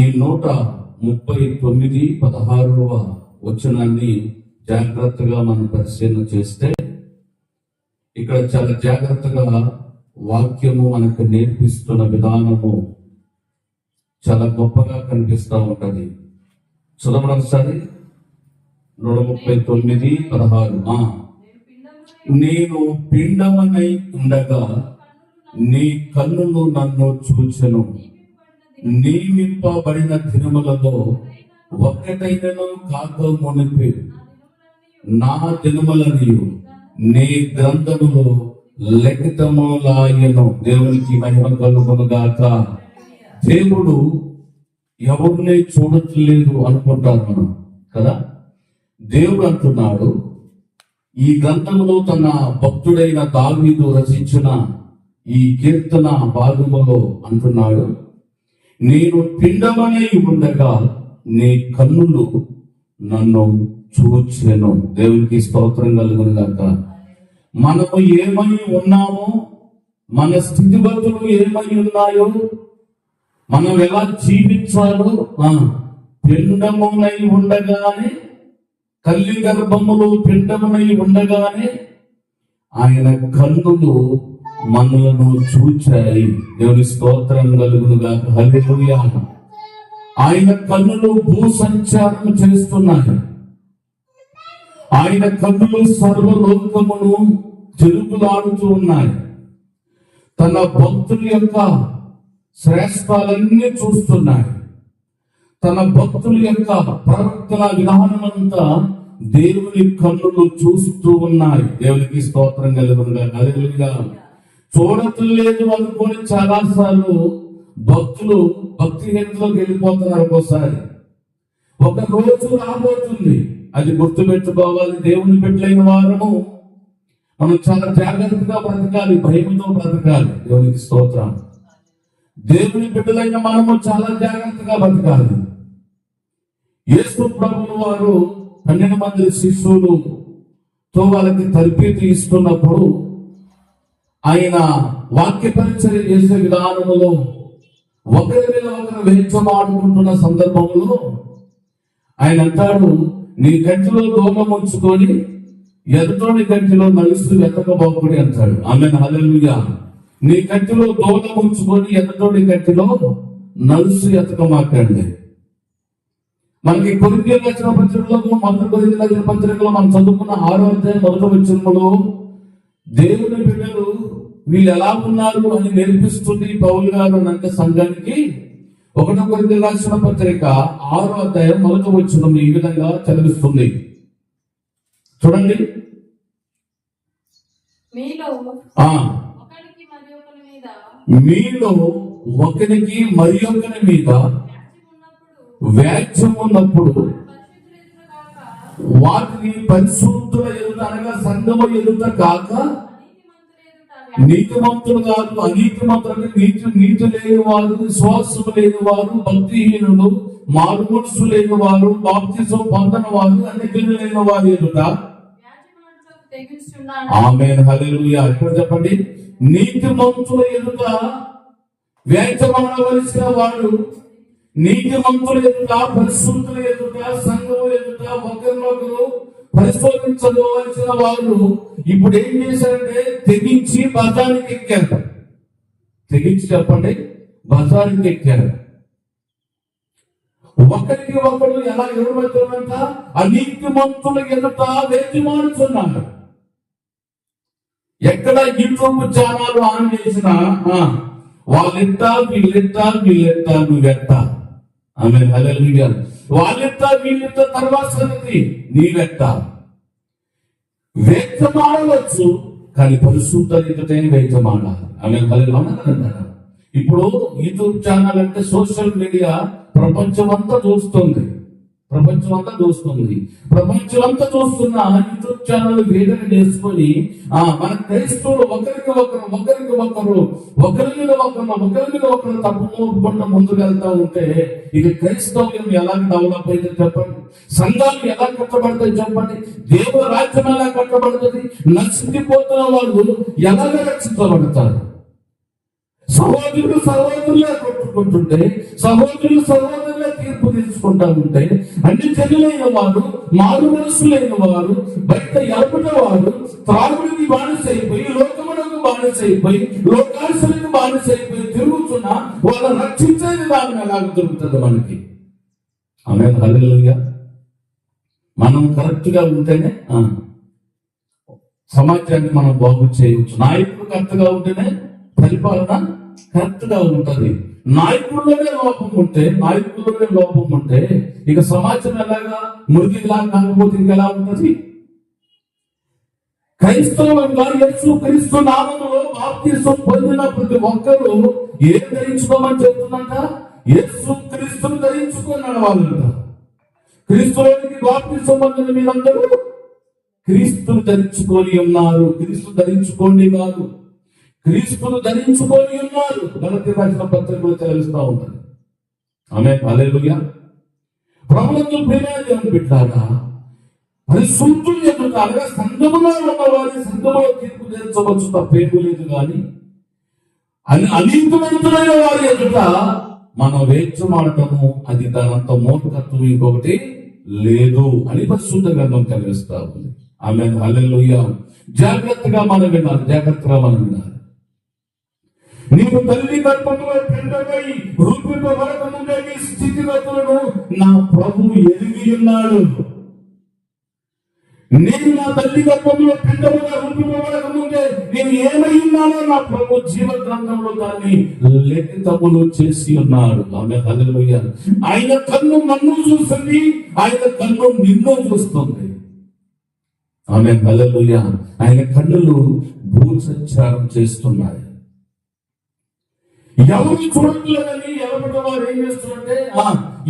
ఈ నూట ముప్పై తొమ్మిది పదహారవ వచనాన్ని జాగ్రత్తగా మనం పరిశీలన చేస్తే ఇక్కడ చాలా జాగ్రత్తగా వాక్యము మనకు నేర్పిస్తున్న విధానము చాలా గొప్పగా కనిపిస్తూ ఉంటుంది. చదవడం ఒకసారి. నూట ముప్పై తొమ్మిది పదహారు. నేను పిండమనై ఉండగా నీ కన్నులు నన్ను చూచెను. నియమింపబడిన దినములలో ఒక్కటైనను కాక మునిపి. నా దినములని నీ గ్రంథములో లెఖితములాయను. దేవునికి మహిమ కలుగునుగాక దేవుడు ఎవరిని చూడట్లేదు అనుకుంటారు మనం కదా? దేవుడు అంటున్నాడు ఈ గ్రంథములో తన భక్తుడైన దావీదు రచించిన ఈ కీర్తన భాగములో అంటున్నాడు నేను పిండమనై ఉండగా నీ కన్నులు నన్ను చూచెను. దేవునికి స్తోత్రం కలుగునుగాక మనము ఏమై ఉన్నామో మన స్థితిగతులు ఏమై ఉన్నాయో మనం ఎలా జీవించాలో పిండమునై ఉండగానే తల్లి గర్భములో పిండమునై ఉండగానే ఆయన కన్నులు మనలను చూచాయి దేవుని స్తోత్రం కలుగును గాక. హల్లెలూయా. ఆయన కన్నులు భూ సంచారం చేస్తున్నాయి ఆయన కన్నులు సర్వలోకమును తిరుగులాడుతూ ఉన్నాయి. తన భక్తుల యొక్క శ్రేష్టాలన్నీ చూస్తున్నాయి తన భక్తుల యొక్క ప్రవర్తన విధానమంతా దేవుని కన్నులు చూస్తూ ఉన్నాయి. దేవునికి స్తోత్రం కలుగునుగా చూడటం లేదు అనుకొని చాలా సార్లు భక్తులు భక్తిహీనతలోకి వెళ్ళిపోతున్నారు ఒక్కోసారి. ఒక రోజు రాబోతుంది. అది గుర్తుపెట్టుకోవాలి. దేవుని బిడ్డలైన వారము మనం చాలా జాగ్రత్తగా బ్రతకాలి భయంతో బ్రతకాలి. దేవునికి స్తోత్రం దేవుని బిడ్డలైన మనము చాలా జాగ్రత్తగా బ్రతకాలి. యేసు ప్రభులు వారు పన్నెండు మంది శిష్యులుతో వాళ్ళకి తరబేతి ఇస్తున్నప్పుడు ఆయన వాక్య పరిచయం చేసే విధానంలో ఒకరి మీద ఒకరు వెంచమాడుకుంటున్న సందర్భంలో ఆయన అంటాడు నీ కంటిలో దూరం ఉంచుకొని ఎదుటోని కంటిలో నలుస్తూ వెతకబోకుడి అంటాడు. ఆమె హల్లెలూయా. నీ కంటిలో దూరం ఉంచుకొని ఎదుటోని కంటిలో నలుసు ఎతకమాకండి. మనకి కొరింథీ రాసిన పత్రికలో మొదటి కొరింథీ రాసిన పత్రికలో మనం చదువుకున్న ఆరో అధ్యాయం మొదటి వచ్చినప్పుడు దేవుని బిడ్డలు వీళ్ళు ఎలా ఉన్నారు అని నేర్పిస్తుంది పౌలు గారు అని అంటే సంఘానికి. ఒకటో కొరింథీ రాసిన పత్రిక ఆరో అధ్యాయం మొదటి వచనం ఈ విధంగా చదివిస్తుంది. చూడండి. మీలో ఆ. ఒకరికి మరి ఒకరి మీద మీలో ఒకరికి మరి ఒకరి మీద వ్యాజ్యం ఉన్నప్పుడు వాటిని పరిశుద్ధుల ఎదుట అనగా సంగమ ఎదుట కాక నీతిమంతుల కాదు అనీతి మంతులు నీతి నీతి లేని వారు విశ్వాసము లేని వారు భక్తిహీనులు మారు మనసు లేని వారు బాప్తిజం పొందని వారు అన్నిటిని లేని వారు ఎదుట. ఆమె ఇప్పుడు చెప్పండి. నీతిమంతుల ఎదుట వేచమాడవలసిన వాడు నీతిమంతుల ఎదుట పరిశుద్ధుల ఎదుట సంఘం ఎదుట ఒకరినొకరు పరిశోధించవలసిన వారు ఇప్పుడు ఏం చేశారంటే తెగించి బజారుకి ఎక్కారు. తెగించి చెప్పండి బజారుకి ఎక్కారు. ఒకరికి ఒకరు ఎలా ఎదురవుతారంట అనీతి మంతుల ఎదుట వేచిమాడుతున్నారు ఎక్కడ యూట్యూబ్ ఛానల్ ఆన్ చేసినా ఆ, వీళ్ళెత్త వీళ్ళెత్త నువ్వెత్త. ఆమె హల్లెలూయా. వాళ్ళింట తర్వాత సంగతి నీవెంట వేచమాడవచ్చు కానీ పరిశుద్ధతనే వేచమాడాలి ఆమె హల్లెలూయా ఇప్పుడు యూట్యూబ్ ఛానల్ అంటే సోషల్ మీడియా ప్రపంచం అంతా చూస్తుంది. ప్రపంచం అంతా చూస్తుంది. ప్రపంచం అంతా చూస్తున్న యూట్యూబ్ ఛానల్ వేదన చేసుకొని ఆ మన క్రైస్తవులు ఒకరికి ఒకరు ఒకరికి ఒకరు ఒకరి మీద ఒకరు ఒకరి మీద ఒకరు తప్పు మోపుకుండా ముందుకు వెళ్తా ఉంటే ఇది క్రైస్తవ్యం ఎలా డెవలప్ అయితే చెప్పండి. సంఘాలు ఎలా కట్టబడతాయి చెప్పండి. దేవుడు రాజ్యం ఎలా కట్టబడుతుంది. నశించిపోతున్న వాళ్ళు ఎలాగ రక్షించబడతారు సహోదరులు సహోదరులే కొట్టుకుంటుంటే సహోదరులు సహోదరులే తీర్పు తీసుకుంటా ఉంటే అన్ని జనులైన వారు మారు మనసులైన వారు బయట ఎలపట వారు త్రాగుడికి బానిసైపోయి లోకమునకు బానిసైపోయి లోకాశలకు అయిపోయి తిరుగుతున్న వాళ్ళ రక్షించే విధానం ఎలాగ దొరుకుతుంది మనకి? ఆమె హల్లుగా మనం కరెక్ట్గా ఉంటేనే సమాజాన్ని మనం బాగు చేయవచ్చు. నాయకుడు కరెక్ట్గా ఉంటేనే పరిపాలన కరెక్ట్గా ఉంటుంది. నాయకుల్లోనే లోపం ఉంటే నాయకుల్లోనే లోపం ఉంటే ఇక సమాజం ఎలాగా మురిగిలా కాకపోతే ఇంకెలా ఉంటుంది? క్రైస్తవులుగా యేసు క్రీస్తు నామంలో బాప్తీసం పొందిన ప్రతి ఒక్కరూ ఏం ధరించుకోమని చెప్తుందంట? యేసు క్రీస్తును ధరించుకున్నాడు వాళ్ళంట. క్రీస్తులోనికి బాప్తీసం పొందిన మీరందరూ క్రీస్తును ధరించుకొని ఉన్నారు. క్రీస్తు ధరించుకోండి కాదు. క్రీస్తును ధరించుకొని ఉన్నారు. గలతి రాసిన పత్రికలు తెలుస్తా ఉన్నారు ఆమె అలేలుగా ప్రభుత్వం ప్రేమాన్ని పెట్టారా? పరిశుద్ధులు ఎందుకు అనగా సంఘములో ఉన్నవారి సంఘములో తీర్పు తీర్చవచ్చు తప్పేమీ లేదు కానీ అని అనీతిమంతులైన వారి ఎదుట మనం వేచమాడటము అది దానంత మూర్ఖత్వం ఇంకొకటి లేదు అని పరిశుద్ధ గ్రంథం కలిగిస్తా ఉంది. ఆమె అల్లెలుయ్య జాగ్రత్తగా మనం వినాలి. జాగ్రత్తగా మనం వినాలి. నీవు తల్లి గర్భంలో పెండమై రూపింపబడక ముందే నీ స్థితిగతులను నా ప్రభువు ఎదిగి ఉన్నాడు. నేను నా తల్లి గర్భంలో పిండముగా రూపింపబడక ముందే నేను ఏమై ఉన్నానో నా ప్రభు జీవ గ్రంథంలో దాన్ని లెఖితములు చేసి ఉన్నాడు. ఆమె హల్లెలూయా. ఆయన కన్ను నన్ను చూస్తుంది ఆయన కన్ను నిన్ను చూస్తుంది. ఆమె హల్లెలూయా. ఆయన కన్నులు భూసంచారం చేస్తున్నాయి. ఎవరు చూడట్లేదని ఎవరి వారు ఏం చేస్తున్నారంటే ఆ,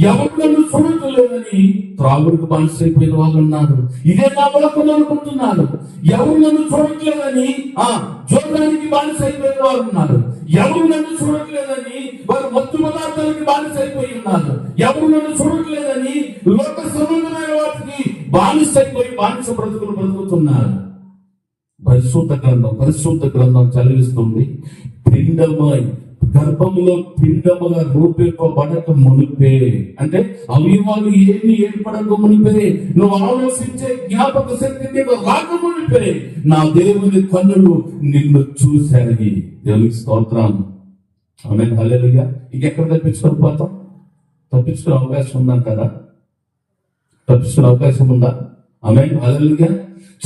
ఎవరు నన్ను చూడట్లేదని త్రాగుడికి బానిసైపోయిన వాళ్ళు ఉన్నారు. ఇదే నా లోకం అనుకుంటున్నారు. ఎవరు నన్ను చూడట్లేదని ఆ చూడడానికి బానిసైపోయిన వారు ఉన్నారు. ఎవరు నన్ను చూడట్లేదని వారు మత్తు పదార్థాలకి బానిసైపోయి ఉన్నారు. ఎవరు నన్ను చూడట్లేదని లోక సంబంధమైన వాటికి బానిసైపోయి బానిస బ్రతుకులు బ్రతుకుతున్నారు. పరిశుద్ధ గ్రంథం పరిశుద్ధ గ్రంథం చదివిస్తుంది. పిండమై గర్భంలో పిండముగా రూపింపబడక మునిపే. అంటే అవయవాలు ఏమి ఏర్పడక మునిపే. నువ్వు ఆలోచించే జ్ఞాపక శక్తి నీకు రాక మునిపే. నా దేవుని కన్నులు నిన్ను చూశాయి దేవునికి స్తోత్రం ఆమె హల్లెలూయా. ఇంకెక్కడ తప్పించుకొని పోతాం? తప్పించుకునే అవకాశం ఉందంటారా తప్పించుకునే అవకాశం ఉందా? ఆమె హల్లెలూయా.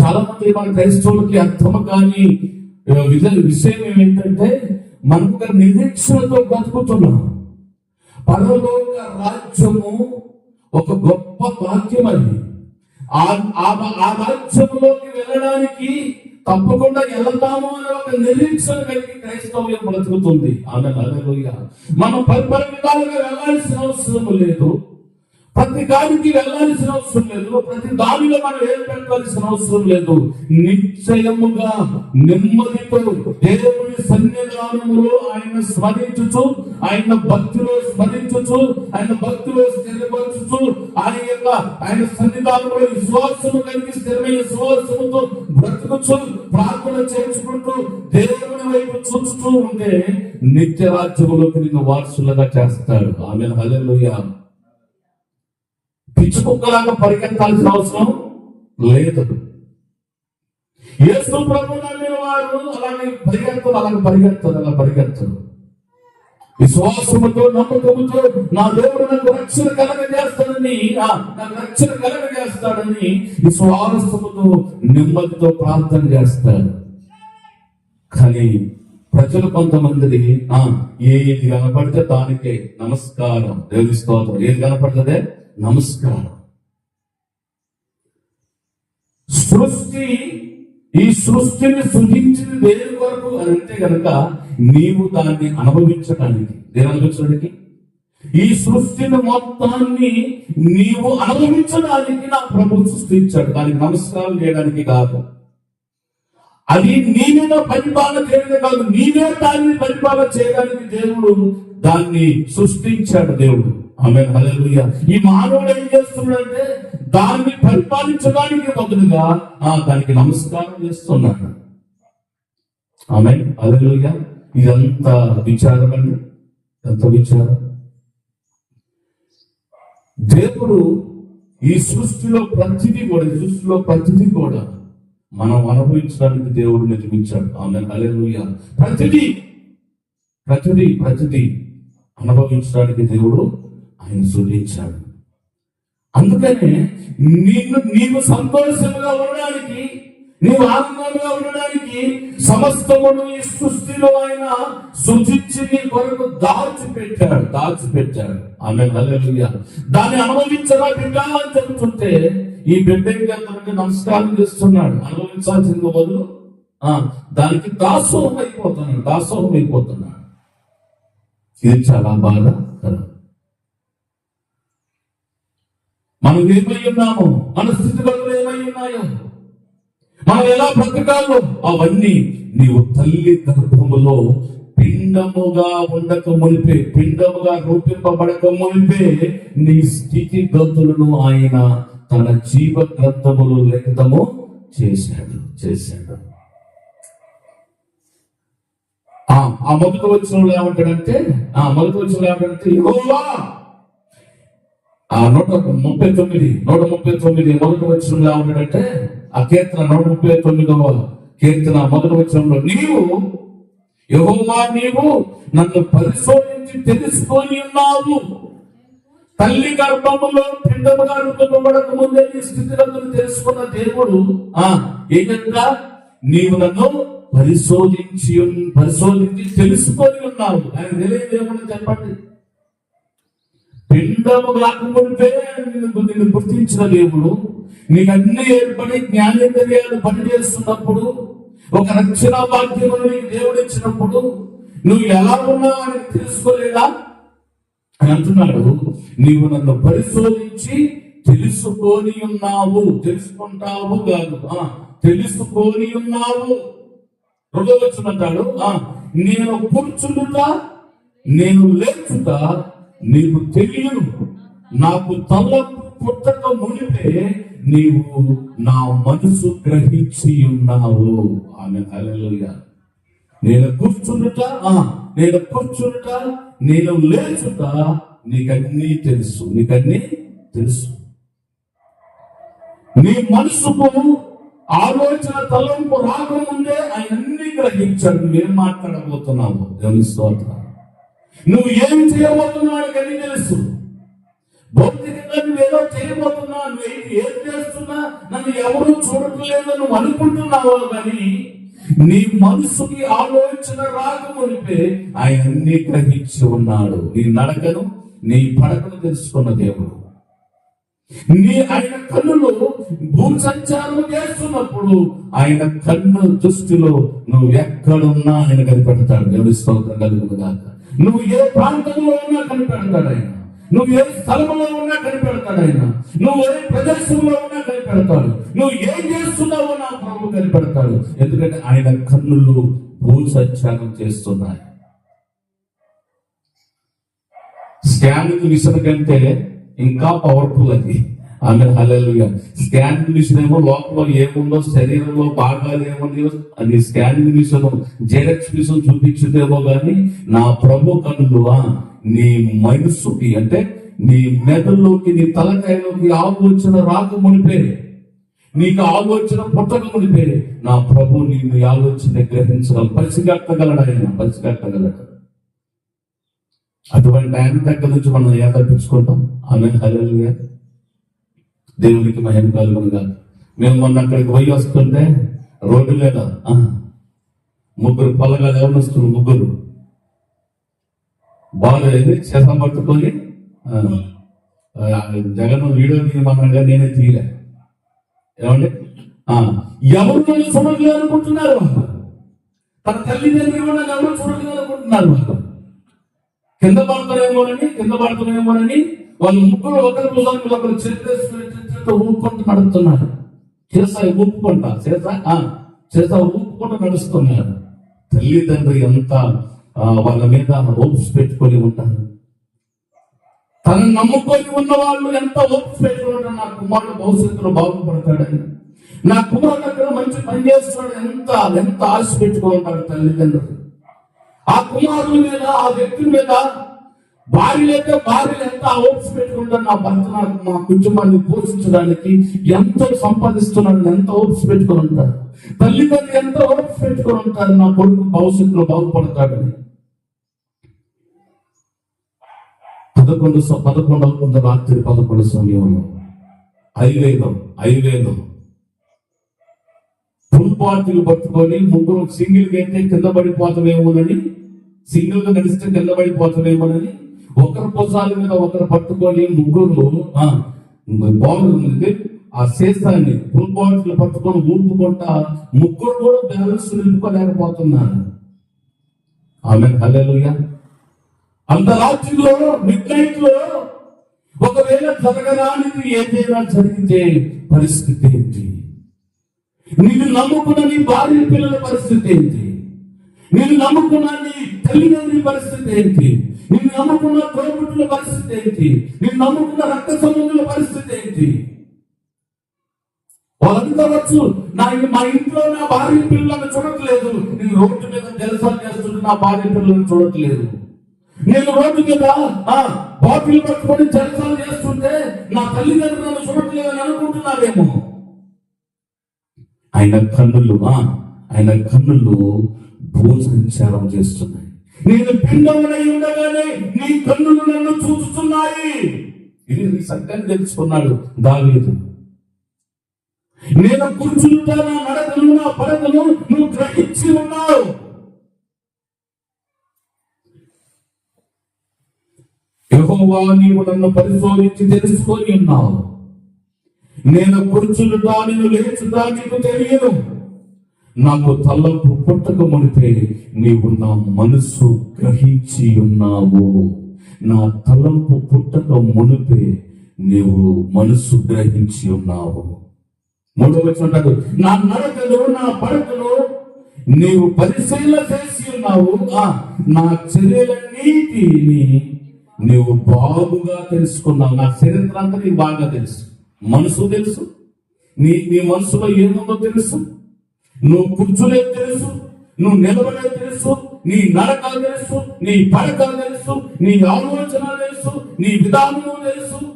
చాలా మంది మన క్రైస్తవులకి అర్థం కానీ విధ- విషయం ఏమిటంటే మనకు ఒక నిరీక్షణతో బతుకుతున్నాం. పరలోక రాజ్యము ఒక గొప్ప భాగ్యం అది ఆ ఆ- ఆ రాజ్యంలోకి వెళ్ళడానికి తప్పకుండా వెళ్తాము అనే ఒక నిరీక్షణ కలిగి క్రైస్తవ్యం బ్రతుకుతుంది ఆమె మనం పరిపరి వెళ్ళాల్సిన అవసరం లేదు. ప్రతి దానికి వెళ్ళాల్సిన అవసరం లేదు. ప్రతి దానిలో మనం ఏం పెట్టాల్సిన అవసరం లేదు. నిశ్చయముగా నెమ్మదితో దేవుని సన్నిధానములో ఆయన స్మరించుచు ఆయన భక్తిలో స్మరించుచు ఆయన భక్తిలో స్థిరపరచుచు ఆయన యొక్క ఆయన సన్నిధానంలో విశ్వాసము కలిగి స్థిరమైన విశ్వాసముతో బ్రతుకుచు ప్రార్థన చేసుకుంటూ దేవుని వైపు చూస్తూ ఉంటే నిత్య రాజ్యములోకి నిన్ను వారసులుగా చేస్తాడు ఆమె హలెలుయా పిచ్చి కుక్కలాగా పరిగెత్తాల్సిన అవసరం లేదు యేసు ప్రభు నమ్మిన వారు అలాగే పరిగెత్తరు అలాగే పరిగెత్తరు అలా పరిగెత్తరు. విశ్వాసముతో నమ్మకముతో నా దేవుడు నాకు రక్షణ కలగజేస్తాడని ఆ, నాకు రక్షణ కలగజేస్తాడని విశ్వాసముతో నెమ్మదితో ప్రార్థన చేస్తాడు. కానీ ప్రజలు కొంతమంది ఆ ఏది కనపడితే దానికే నమస్కారం దేవుని స్తోత్రం. ఏది కనపడుతుందే? నమస్కారం. సృష్టి ఈ సృష్టిని సృజించింది దేని కొరకు అని అంటే కనుక నీవు దాన్ని అనుభవించడానికి నేను అనుభవించడానికి? ఈ సృష్టిని మొత్తాన్ని నీవు అనుభవించడానికి నా ప్రభు సృష్టించాడు. దానికి నమస్కారం చేయడానికి కాదు. అది నీ మీద పరిపాలన చేయడమే కాదు నీవే దాన్ని పరిపాలన చేయడానికి దేవుడు దాన్ని సృష్టించాడు దేవుడు. ఆమె ఈ మానవుడు ఏం చేస్తున్నాడంటే దాన్ని పరిపాలించడానికి బదులుగా ఆ దానికి నమస్కారం చేస్తున్నాడు. ఆమె హల్లెలూయా ఇదంతా విచారం అండి. ఎంత విచారం. దేవుడు ఈ సృష్టిలో ప్రతిదీ కూడా ఈ సృష్టిలో ప్రతిదీ కూడా మనం అనుభవించడానికి దేవుడు నిర్మించాడు. ఆమె అలెలుయ ప్రతిదీ ప్రతిదీ ప్రతిదీ అనుభవించడానికి దేవుడు ఆయన సృజించాడు అందుకనే నీవు నీవు సంతోషంగా ఉండడానికి నీవు ఆనందంగా ఉండడానికి సమస్తమును ఈ సృష్టిలో ఆయన సృజించి నీ కొరకు దాచిపెట్టాడు దాచిపెట్టాడు. ఆమె దాన్ని అనుభవించరా బిడ్డ అని చెబుతుంటే ఈ బిడ్డ ఇంకా నమస్కారం చేస్తున్నాడు. అనుభవించాల్సింది బదులు ఆ, దానికి దాసోహం అయిపోతున్నాడు దాసోహం అయిపోతున్నాడు ఇది చాలా బాధాకరం మనం ఏమై ఉన్నాము మన స్థితిగతులు ఏమై ఉన్నాయో. మనం ఎలా బ్రతకాలో అవన్నీ నీవు తల్లి గర్భములో పిండముగా ఉండక మునిపే పిండముగా రూపింపబడక మునిపే నీ స్థితి గతులను ఆయన తన జీవ గ్రంథములు లిఖితము చేశాడు చేశాడు. ఆ మొదటి వచ్చిన ఏమంటాడంటే ఆ మొదటి వచ్చిన ఏమంటాడంటే ఆ నూట ముప్పై తొమ్మిది నూట ముప్పై తొమ్మిది మొదటి వచ్చిన ఉన్నాడంటే ఆ కీర్తన నూట ముప్పై తొమ్మిదవ కీర్తన మొదటి వచ్చినంలో నీవు యహోమా నీవు నన్ను పరిశోధించి తెలుసుకొని ఉన్నావు. తల్లి గర్భములో పిండముగా రూపబడక ముందే ఈ స్థితిగతులు తెలుసుకున్న దేవుడు ఆ ఏకంగా నీవు నన్ను పరిశోధించి పరిశోధించి తెలుసుకొని ఉన్నావు. ఆయన తెలియదు ఏమని చెప్పండి. పిండము కాకముందే నిన్ను నిన్ను గుర్తించిన దేవుడు. నీకు అన్ని ఏర్పడి జ్ఞానేంద్రియాలు పనిచేస్తున్నప్పుడు ఒక రక్షణ వాక్యము నీకు దేవుడు ఇచ్చినప్పుడు నువ్వు ఎలా ఉన్నావు అని తెలుసుకోలేదా? అని అంటున్నాడు. నీవు నన్ను పరిశోధించి తెలుసుకొని ఉన్నావు. తెలుసుకుంటావు కాదు. తెలుసుకొని ఉన్నావు. రెండో వచ్చినట్టాడు నేను కూర్చుంటా నేను లేచుతా నీకు తెలియను నాకు తల పుట్టక మునిపే నీవు నా మనసు గ్రహించి ఉన్నావు. ఆమె హల్లెలూయా. నేను కూర్చుండుట నేను కూర్చుండుట నేను లేచుట నీకన్నీ తెలుసు. నీకన్నీ తెలుసు. నీ మనసుకు ఆలోచన తలంపు రాకముందే ఆయన గ్రహించాడు. నువ్వేం మాట్లాడబోతున్నావు? దేవుని స్తోత్రం. నువ్వు ఏం చేయబోతున్నావు అని తెలుసు. భౌతికంగా నువ్వేదో చేయబోతున్నావు నువ్వు ఏం చేస్తున్నా నన్ను ఎవరు చూడట్లేదు నువ్వు అనుకుంటున్నావు కానీ నీ మనసుకి ఆలోచన రాకమునిపే ఆయన అన్ని గ్రహించి ఉన్నాడు. నీ నడకను నీ పడకను తెలుసుకున్న దేవుడు. నీ ఆయన కన్నులు భూ సంచారం చేస్తున్నప్పుడు ఆయన కన్ను దృష్టిలో నువ్వు ఎక్కడున్నా ఆయన కనిపెడతాడు. దేవుడి స్తోత్రం కలుగుతుందాక నువ్వు ఏ ప్రాంతంలో ఉన్నా కనిపెడతాడు ఆయన నువ్వు ఏ స్థలంలో ఉన్నా కనిపెడతాడు ఆయన నువ్వు ఏ ప్రదేశంలో ఉన్నా కనిపెడతాడు. నువ్వు ఏం చేస్తున్నావో నా ప్రభు కనిపెడతాడు. ఎందుకంటే ఆయన కన్నులు భూ సంచారం చేస్తున్నాయి. స్కానింగ్ మిషన్ కంటే ఇంకా పవర్ఫుల్ అది. ఆమె హల్లెలూయా స్కాన్ మిషన్ ఏమో లోపల ఏముందో శరీరంలో భాగాలు ఏముందో అది స్కాన్ మిషన్ జెరక్స్ మిషన్ చూపించుదేమో కానీ నా ప్రభు కనులువా నీ మనసుకి అంటే నీ మెదడులోకి నీ తలకాయలోకి ఆలోచన రాక మునిపే. నీకు ఆలోచన పుట్టక మునిపే. నా ప్రభు నీ ఆలోచన గ్రహించగల పసిగట్టగలడు ఆయన పసిగట్టగలడు అటువంటి ఆయన దగ్గర నుంచి మనం ఏదర్పించుకుంటాం ఆమె హల్లెలూయా. దేవునికి మహిమ కలుగునుగా మేము మొన్న అక్కడికి పోయి వస్తుంటే రోడ్డు మీద ముగ్గురు పొలగా వస్తున్నారు ముగ్గురు. బాగాలేదు చేసం పట్టుకొని జగన్ వీడియో తీయమన్నాగా నేనే తీయలే. ఏమండి? ఎవరు నేను చూడలేదు అనుకుంటున్నారు తన తల్లిదండ్రులు ఎవరు చూడలేదు అనుకుంటున్నారు వాళ్ళు? కింద పడతారేమోనని కింద పడతారేమోనని వాళ్ళు ముగ్గురు ఒకరి భుజాన్ని ఒకరు చేతులు ఊపుకుంటూ నడుపుతున్నారు. చేసా ఊపుకుంటా చేసా ఆ, చేసా ఊపుకుంటూ నడుస్తున్నారు. తల్లిదండ్రులు ఎంత వాళ్ళ మీద ఓప్స్ పెట్టుకొని ఉంటారు. తను నమ్ముకొని ఉన్న వాళ్ళు ఎంత ఓప్స్ పెట్టుకొని ఉంటారు. నా కుమారుడు భవిష్యత్తులో బాగుపడతాడని. నా కుమారుడు అక్కడ మంచి పని చేస్తున్నాడు. ఎంత ఎంత ఆశ పెట్టుకొని తల్లిదండ్రులు. ఆ కుమారుల మీద ఆ వ్యక్తుల మీద భార్య భార్యలు ఎంత ఓప్స్ పెట్టుకుంటారు నా భర్త నా కుటుంబాన్ని పోషించడానికి ఎంతో సంపాదిస్తున్నాడు ఎంత ఓప్స్ పెట్టుకుని ఉంటారు తల్లిదండ్రులు ఎంత ఓప్స్ పెట్టుకుని ఉంటారు నా కొడుకు భవిష్యత్తులో బాగుపడతాడని పదకొండు పదకొండు పదకొండవ కొంత రాత్రి పదకొండు సమయంలో. ఐవేదం ఐవేదం. పార్టీలు పట్టుకొని ముగ్గురు సింగిల్గా అయితే కింద పడిపోతామేమోనని సింగిల్గా నడిస్తే కింద పడిపోతామేమోనని ఒకరి పొసాల మీద ఒకరు పట్టుకొని ముగ్గురు బాగుంది. ఆ శేషాన్ని ఫుల్ బాటిల్ పట్టుకొని ఊపుకుంటా ముగ్గురు కూడా బ్యాలెన్స్ నింపుకోలేకపోతున్నారు. ఆమె హల్లెలూయా. అంత రాత్రిలో మిడ్ నైట్లో ఒకవేళ జరగరానిది ఏదైనా జరిగితే పరిస్థితి ఏంటి? నిన్ను నమ్ముకున్న నీ భార్య పిల్లల పరిస్థితి ఏంటి? నిన్ను నమ్ముకున్న నీ తల్లిదండ్రుల పరిస్థితి ఏంటి? నిన్ను నమ్ముకున్న తోబుట్టుల పరిస్థితి ఏంటి? నిన్ను నమ్ముకున్న రక్త సంబంధుల పరిస్థితి ఏంటి? వాళ్ళంతా వచ్చు. నా మా ఇంట్లో నా భార్య పిల్లలను చూడట్లేదు. నేను రోడ్డు మీద జలసాలు చేస్తుంటే నా భార్య పిల్లలను చూడట్లేదు. నేను రోడ్డు మీద ఆ, బాటిల్ పట్టుకొని జలసాలు చేస్తుంటే నా తల్లిదండ్రులను చూడట్లేదు అని అనుకుంటున్నారేమో. ఆయన కన్నులు ఆయన కన్నులు భోజనం చేస్తున్నాయి. నేను పిండమునై ఉండగానే నీ కన్నులు నన్ను చూస్తున్నాయి. ఇది సత్యాన్ని తెలుసుకున్నాడు దావీదు. నేను కూర్చుంటా నా నడకలు నా పడకలు నువ్వు గ్రహించి ఉన్నావు. యహోవా నీవు నన్ను పరిశోధించి తెలుసుకొని ఉన్నావు. నేను కూర్చుంటా నేను లేచుతా నీకు తెలియను. నాకు తలంపు పుట్టక మునిపే నీవు నా మనస్సు గ్రహించి ఉన్నావు. నా తలంపు పుట్టక మునిపే నీవు మనస్సు గ్రహించి ఉన్నావు. మూడవ వచనం నా నడకలు నా పడకలు నీవు పరిశీలన చేసి ఉన్నావు. ఆ, నా నీతిని నీవు బాగుగా తెలుసుకున్నావు. నా చరిత్ర అంతా నీకు బాగా తెలుసు. మనసు తెలుసు. నీ నీ మనసులో ఏముందో తెలుసు. నువ్వు కూర్చునేది తెలుసు. నువ్వు నిలబడేది తెలుసు. నీ నడక తెలుసు. నీ పడక తెలుసు. నీ ఆలోచన తెలుసు. నీ విధానము తెలుసు.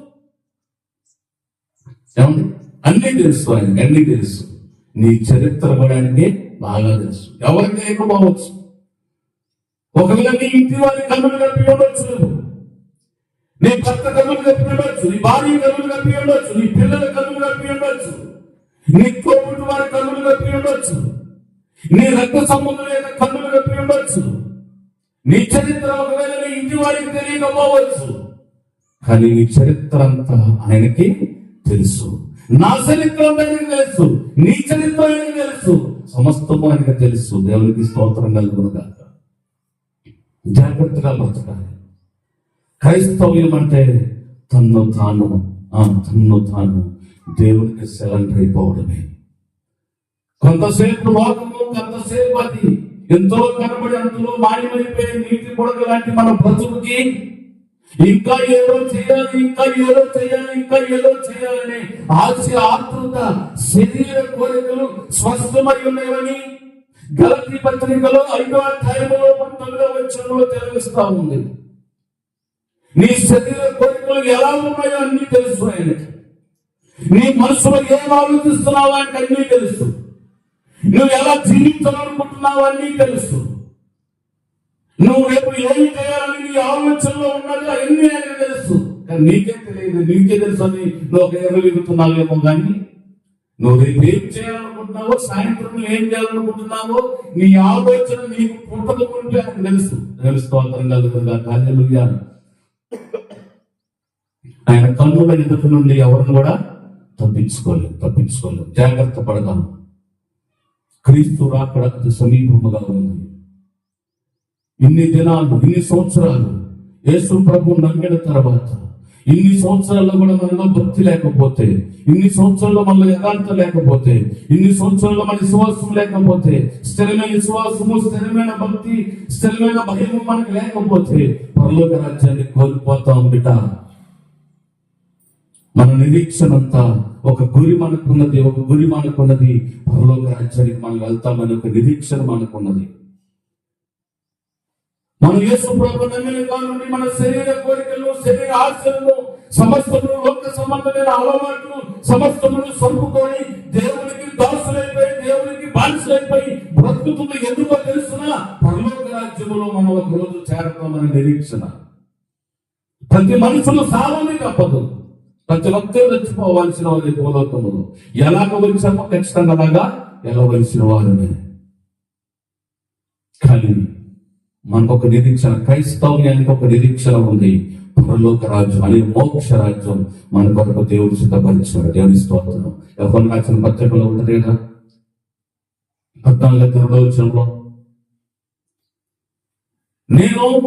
ఏమండి? అన్ని తెలుసు ఆయన అన్ని తెలుసు. నీ చరిత్ర కూడా ఆయనకి బాగా తెలుసు. ఎవరికైనా బావచ్చు ఒకవేళ నీ ఇంటి వారి కన్నులు కలిపి ఉండొచ్చు నీ భర్త కదులు కప్పి ఉండొచ్చు నీ భార్య కన్నులు కప్పి ఉండొచ్చు నీ పిల్లల కదులు కప్పి ఉండొచ్చు నీ తోబుట్టు వారి కన్నులు కప్పి ఉండొచ్చు నీ రక్త సంబంధులైన కన్నులు కప్పి ఉండొచ్చు నీ చరిత్ర ఒకవేళ నీ ఇంటి వారికి తెలియకపోవచ్చు కానీ నీ చరిత్ర అంతా ఆయనకి తెలుసు. నా చరిత్ర ఆయనకి తెలుసు నీ చరిత్ర ఆయనకి తెలుసు సమస్తము ఆయనకి తెలుసు. దేవునికి స్తోత్రం కలుగునుగా జాగ్రత్తగా బ్రతకాలి. క్రైస్తవ్యం అంటే తన్ను తాను ఆ తన్ను తాను దేవునికి సెలండర్ అయిపోవడమే. కొంతసేపు లోకము కొంతసేపు అది ఎంతో కనబడి అంతలో మాయమైపోయే నీటి బుడగ లాంటి మన బ్రతుకుకి ఇంకా ఏదో చేయాలి ఇంకా ఏదో చేయాలి ఇంకా ఏదో చేయాలని ఆశ ఆతృత శరీర కోరికలు స్వస్థమై ఉన్నాయని గలతి పత్రికలో ఐదో అధ్యాయంలో పంతొమ్మిదో వచ్చంలో తెలుస్తా ఉంది. నీ శరీర కోరికలు ఎలా ఉన్నాయో అన్ని తెలుసు ఆయనకి నీ మనసులో ఏం ఆలోచిస్తున్నావో అంటే అన్నీ తెలుసు. నువ్వు ఎలా జీవించాలనుకుంటున్నావు అన్నీ తెలుసు. నువ్వు రేపు ఏం చేయాలని నీ ఆలోచనలో ఉన్నది అన్ని ఆయన తెలుసు. కానీ నీకే తెలియదు. నీకే తెలుసు అని నువ్వు ఒక ఎగరగలుగుతున్నావేమో కానీ నువ్వు రేపు ఏం చేయాలనుకుంటున్నావో సాయంత్రం ఏం చేయాలనుకుంటున్నావో నీ ఆలోచన నీకు పుట్టకుంటే అని తెలుసు. తెలుస్తూ అంతరం కలుగుతుందా కార్యాలుగా ఆయన కన్నుల ఎదుట నుండి ఎవరిని కూడా తప్పించుకోలేదు తప్పించుకోలేదు. జాగ్రత్త పడదాం క్రీస్తు రాకడ సమీపముగా ఉంది. ఇన్ని దినాలు ఇన్ని సంవత్సరాలు యేసు ప్రభు నమ్మిన తర్వాత ఇన్ని సంవత్సరాల్లో కూడా మనలో భక్తి లేకపోతే ఇన్ని సంవత్సరాల్లో మనలో యథార్థం లేకపోతే ఇన్ని సంవత్సరాల్లో మన విశ్వాసం లేకపోతే స్థిరమైన విశ్వాసము స్థిరమైన భక్తి స్థిరమైన భయము మనకు లేకపోతే పరలోక రాజ్యాన్ని కోల్పోతాం బిడ్డ మన నిరీక్షణ అంతా ఒక గురి మనకున్నది ఒక గురి మనకున్నది పరలోక రాజ్యానికి మనం వెళ్తామని ఒక నిరీక్షణ మనకున్నది. మన యేసు ప్రభు నమ్మిన కాలం మన శరీర కోరికలు శరీర ఆశలు సమస్తములు లోక సంబంధమైన అలవాట్లు సమస్తములు సొంపుకొని దేవునికి దాసులైపోయి దేవునికి బానిసలైపోయి బ్రతుకుతున్న ఎందుకో తెలుసిన? పరలోక రాజ్యములో మనం ఒక రోజు చేరతామని నిరీక్షణ. ప్రతి మనుషులు సామాన్య తప్పదు ప్రతి ఒక్కరు చచ్చిపోవాల్సిన వారి భూలోకములు. ఎలాగ వచ్చామో ఖచ్చితంగా అలాగా? ఎలవలసిన వారిని? కానీ మనకు ఒక నిరీక్షణ. క్రైస్తవ్యానికి ఒక నిరీక్షణ ఉంది. పరలోక రాజ్యం అనే మోక్ష రాజ్యం మన కొరకు దేవుడు సిద్ధపరిచాడు దేవుని స్తోత్రం ఎవరు రాసిన పత్రికలో ఉంటుంది కదా? పద్నాలుగు తొమ్మిదో నేను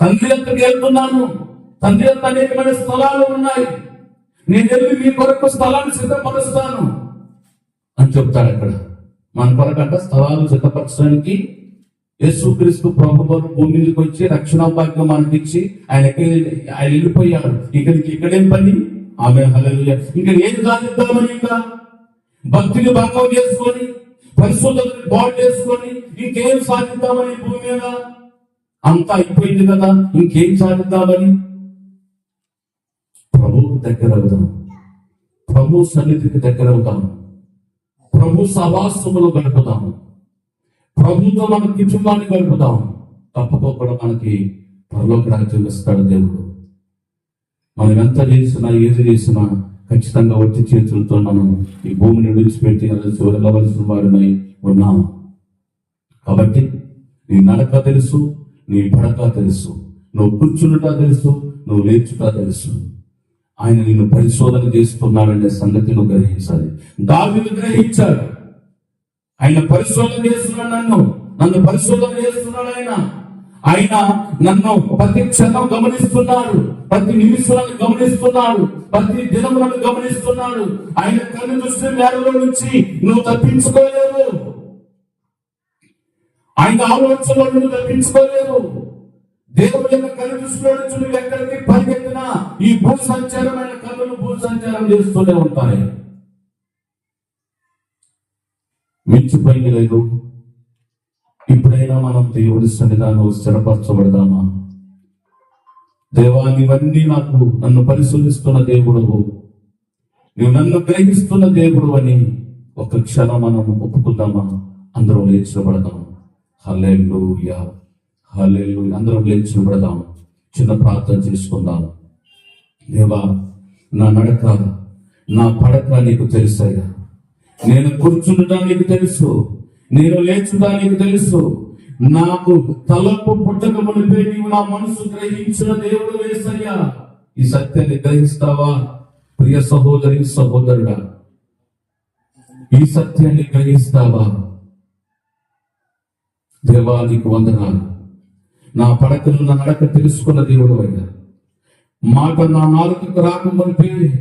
తండ్రి అంతకి వెళ్తున్నాను. తండ్రి అంత అనేకమైన స్థలాలు ఉన్నాయి. నేను వెళ్ళి మీ కొరకు స్థలాన్ని సిద్ధపరుస్తాను. అని చెప్తాడు అక్కడ. మన కొరకంట స్థలాలు సిద్ధపరచడానికి యేసుక్రీస్తు ప్రభు వారు భూమి మీదకి వచ్చి రక్షణ భాగ్యం మనకి ఇచ్చి ఆయన ఎక్కడ- ఆయన వెళ్ళిపోయాడు ఇక్కడికి ఇక్కడేం పని? ఆమె హల్లెలూయా. ఇంకా ఏం సాధిద్దామని ఇంకా? భక్తిని భంగం చేసుకొని పరిశుద్ధతని బాగు చేసుకొని ఇంకేం సాధిద్దామని భూమి మీద? అంతా అయిపోయింది కదా. ఇంకేం సాధిద్దామని ప్రభు దగ్గర అవుతాం ప్రభు సన్నిధికి దగ్గర అవుతాం ప్రభు సవాసములు గడుపుతాము ప్రభుతో మన కుటుంబాన్ని గడుపుదాం. తప్పకుండా మనకి పరలోక రాజ్యం ఇస్తాడు దేవుడు. మనం ఎంత చేసినా ఏది చేసినా ఖచ్చితంగా వచ్చి చేతులతో మనం ఈ భూమిని విడిచిపెట్టి వెళ్ళవలసిన వారిని ఉన్నాం. కాబట్టి నీ నడక తెలుసు నీ పడక తెలుసు నువ్వు కూర్చున్నట తెలుసు నువ్వు లేచుట తెలుసు. ఆయన నిన్ను పరిశోధన చేస్తున్నాడనే సంగతి నువ్వు గ్రహించాలి. దావిని గ్రహించాడు. ఆయన పరిశోధన చేస్తున్నాడు నన్ను. నన్ను పరిశోధన చేస్తున్నాడు ఆయన. ఆయన నన్ను ప్రతి క్షణం గమనిస్తున్నాడు. ప్రతి నిమిషాలను గమనిస్తున్నాడు. ప్రతి దినములను గమనిస్తున్నాడు. ఆయన కన్ను దృష్టి మేరలో నుంచి నువ్వు తప్పించుకోలేవు. ఆయన ఆలోచనలో నువ్వు తప్పించుకోలేవు. దేవుడి యొక్క కన్ను దృష్టిలో నుంచి నువ్వు ఎక్కడికి పరిగెత్తినా ఈ భూ సంచారమైన కన్నులు భూ సంచారం చేస్తూనే ఉంటాయి. మించిపోయింది లేదు. ఇప్పుడైనా మనం దేవుడి సన్నిధానం స్థిరపరచబడదామా? దేవా నీవన్నీ నాకు నన్ను పరిశీలిస్తున్న దేవుడు నువ్వు నన్ను గ్రహిస్తున్న దేవుడు అని ఒక క్షణం మనం ఒప్పుకుందామా? అందరం లేచిపడదాం హలేలు యా హలేలు అందరం లేచిపడదాం చిన్న ప్రార్థన చేసుకుందాం. దేవా నా నడక నా పడక నీకు తెలుసయ్యా నేను కూర్చుండటా నీకు తెలుసు. నేను లేచుటా నీకు తెలుసు. నాకు తలపు పుట్టక మునిపే నీవు నా మనసు గ్రహించిన దేవుడు వేసయ్యా. ఈ సత్యాన్ని గ్రహిస్తావా? ప్రియ సహోదరి సహోదరుడా ఈ సత్యాన్ని గ్రహిస్తావా? దేవా నీకు వందనాలు. నా పడకలు నా నడక తెలుసుకున్న దేవుడు అయ్యా. మాట నా నాలుకకు రాకముందే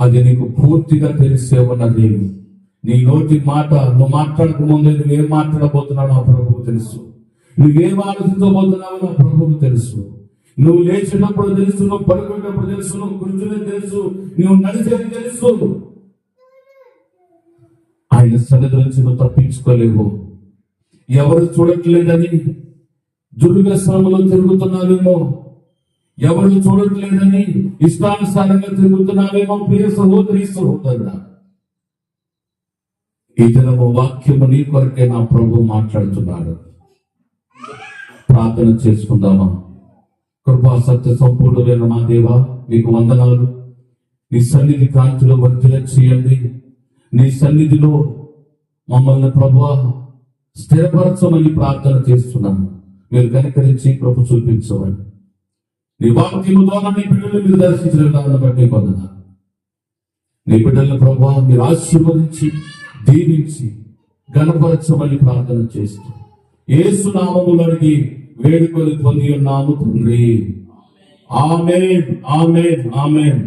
అది నీకు పూర్తిగా తెలిసే ఉన్నది. నీ నోటి మాట నువ్వు మాట్లాడక ముందే నువ్వేం మాట్లాడబోతున్నావు నా ప్రభువు తెలుసు. నువ్వేం ఆలోచించబోతున్నావు నా ప్రభువు తెలుసు. నువ్వు లేచినప్పుడు తెలుసు నువ్వు పడుకునేటప్పుడు తెలుసు నువ్వు కూర్చునేది తెలుసు నువ్వు నడిచేది తెలుసు. ఆయన సన్నిధి నుంచి నువ్వు తప్పించుకోలేవు. ఎవరు చూడట్లేదని దుర్వ్యసనంలో తిరుగుతున్నావేమో? ఎవరు చూడట్లేదని ఇష్టానుసారంగా తిరుగుతున్నావేమో? ప్రియ సహోదరి సహోదరుడా ఈ దినము వాక్యము నీ కొరకే నా ప్రభు మాట్లాడుతున్నాడు. ప్రార్థన చేసుకుందామా? కృపా సత్య సంపూర్ణమైన మా దేవా మీకు వందనాలు. నీ సన్నిధి కాంతిలో వర్తిల చేయండి. నీ సన్నిధిలో మమ్మల్ని ప్రభు స్థిరపరచమని ప్రార్థన చేస్తున్నాను మీరు కనికరించి కృప చూపించమని. నీ వాక్యము ద్వారా నీ బిడ్డలు మీరు దర్శించిన విధానం బట్టి పొందన నీ బిడ్డలను ప్రభు మీరు ఆశీర్వదించి దీవించి గణపరచమని ప్రార్థన చేస్తూ ఏసు నామములు వేడుకొని పొంది ఉన్నాము తండ్రి. ఆమె ఆమె ఆమె